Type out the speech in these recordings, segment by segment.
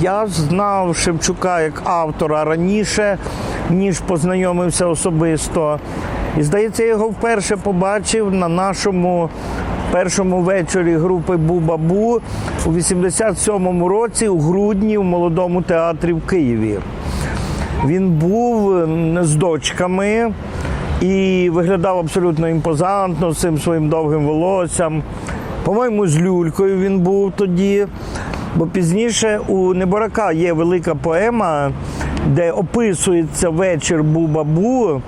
Я знав Шевчука як автора раніше, ніж познайомився особисто. І здається, я його вперше побачив на нашому першому вечорі групи Бу-Бабу у 87-му році у грудні в молодому театрі в Києві. Він був з дочками і виглядав абсолютно імпозантно з цим своїм довгим волоссям. По-моєму, з люлькою він був тоді. Бо пізніше у Неборака є велика поема, де описується вечір Бу-Бабу,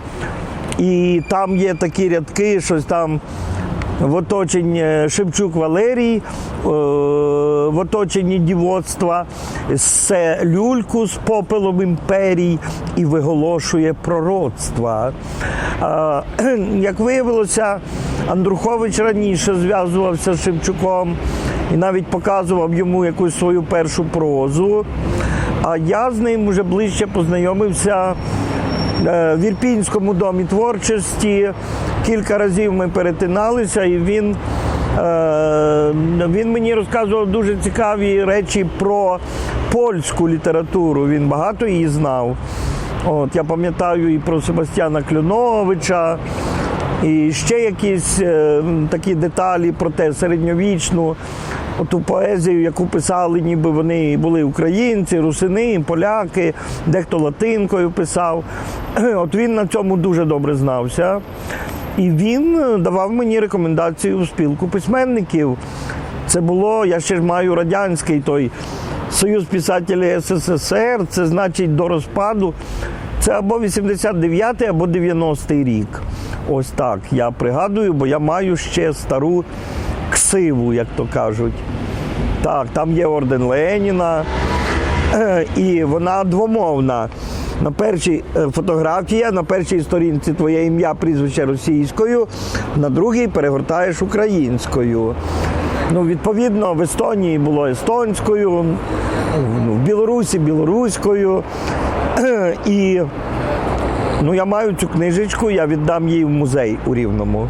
і там є такі рядки, щось там в оточенні Шевчук Валерій, е, в оточенні дівоцтва, се люльку з попелом імперій і виголошує пророцтва. Е, Як виявилося, Андрухович раніше зв'язувався з Шевчуком і навіть показував йому якусь свою першу прозу. А я з ним вже ближче познайомився е, в Ірпінському домі творчості. Кілька разів ми перетиналися, і він, е, він мені розказував дуже цікаві речі про польську літературу. Він багато її знав. От, я пам'ятаю і про Себастьяна Клюновича, і ще якісь е, такі деталі про те середньовічну ту поезію, яку писали, ніби вони були українці, русини, поляки, дехто латинкою писав. От він на цьому дуже добре знався. І він давав мені рекомендацію в спілку письменників. Це було, я ще ж маю радянський той Союз писателів СССР, це значить до розпаду. Це або 89-й, або 90-й рік. Ось так я пригадую, бо я маю ще стару ксиву, як то кажуть. Так, там є орден Леніна, Е, і вона двомовна. На першій е, фотографія, на першій сторінці твоє ім'я, прізвище російською, на другій перегортаєш українською. Ну, відповідно, в Естонії було естонською, в Білорусі білоруською. Е, І ну, я маю цю книжечку, я віддам її в музей у Рівному.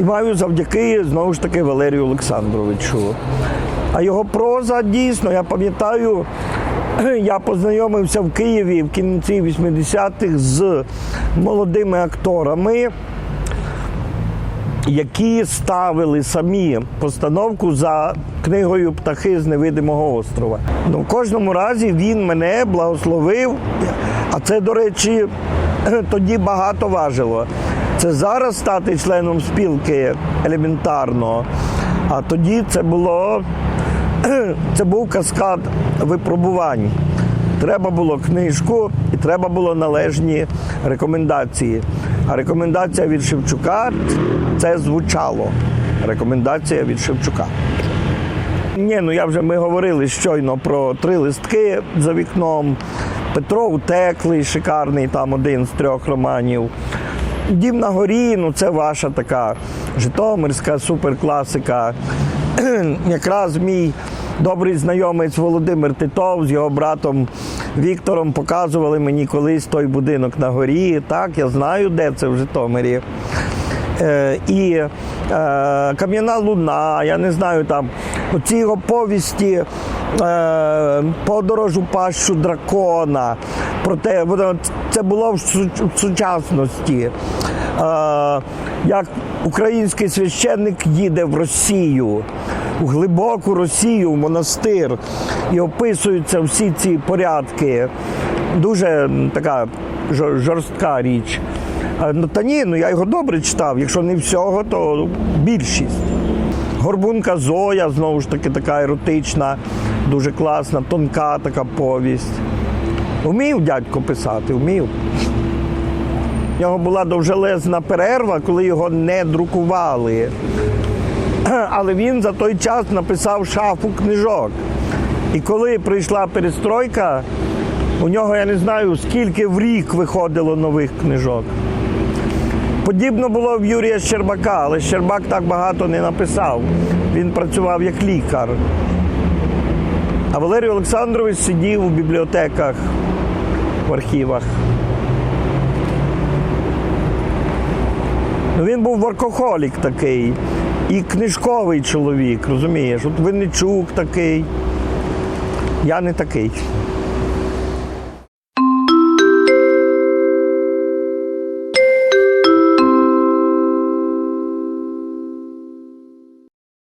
І маю завдяки знову ж таки Валерію Олександровичу. А його проза дійсно, я пам'ятаю, я познайомився в Києві в кінці 80-х з молодими акторами, які ставили самі постановку за книгою Птахи з невидимого острова. Ну, в кожному разі він мене благословив, а це, до речі, тоді багато важило. Це зараз стати членом спілки елементарно. А тоді це було це був каскад випробувань. Треба було книжку і треба було належні рекомендації. А рекомендація від Шевчука це звучало. Рекомендація від Шевчука. Ні, ну я вже ми говорили щойно про три листки за вікном. Петро Утеклий, шикарний, там один з трьох романів. Дім на горі, ну це ваша така житомирська суперкласика. Якраз мій добрий знайомець Володимир Титов з його братом Віктором показували мені колись той будинок на горі. Так, я знаю, де це в Житомирі. Е, і е, Кам'яна Луна, я не знаю там оці його повісті е, Подорож у пащу дракона. Проте це було в, сучасності. Як український священник їде в Росію, у глибоку Росію, в монастир, і описуються всі ці порядки. Дуже така жорстка річ. Ну, та ні, ну я його добре читав. Якщо не всього, то більшість. Горбунка Зоя, знову ж таки, така еротична, дуже класна, тонка така повість. Вмів дядько писати, вмів. У нього була довжелезна перерва, коли його не друкували. Але він за той час написав шафу книжок. І коли прийшла перестройка, у нього я не знаю, скільки в рік виходило нових книжок. Подібно було в Юрія Щербака, але Щербак так багато не написав. Він працював як лікар. А Валерій Олександрович сидів у бібліотеках, в архівах. Ну, він був воркохолік такий і книжковий чоловік, розумієш? От Винничук такий. Я не такий.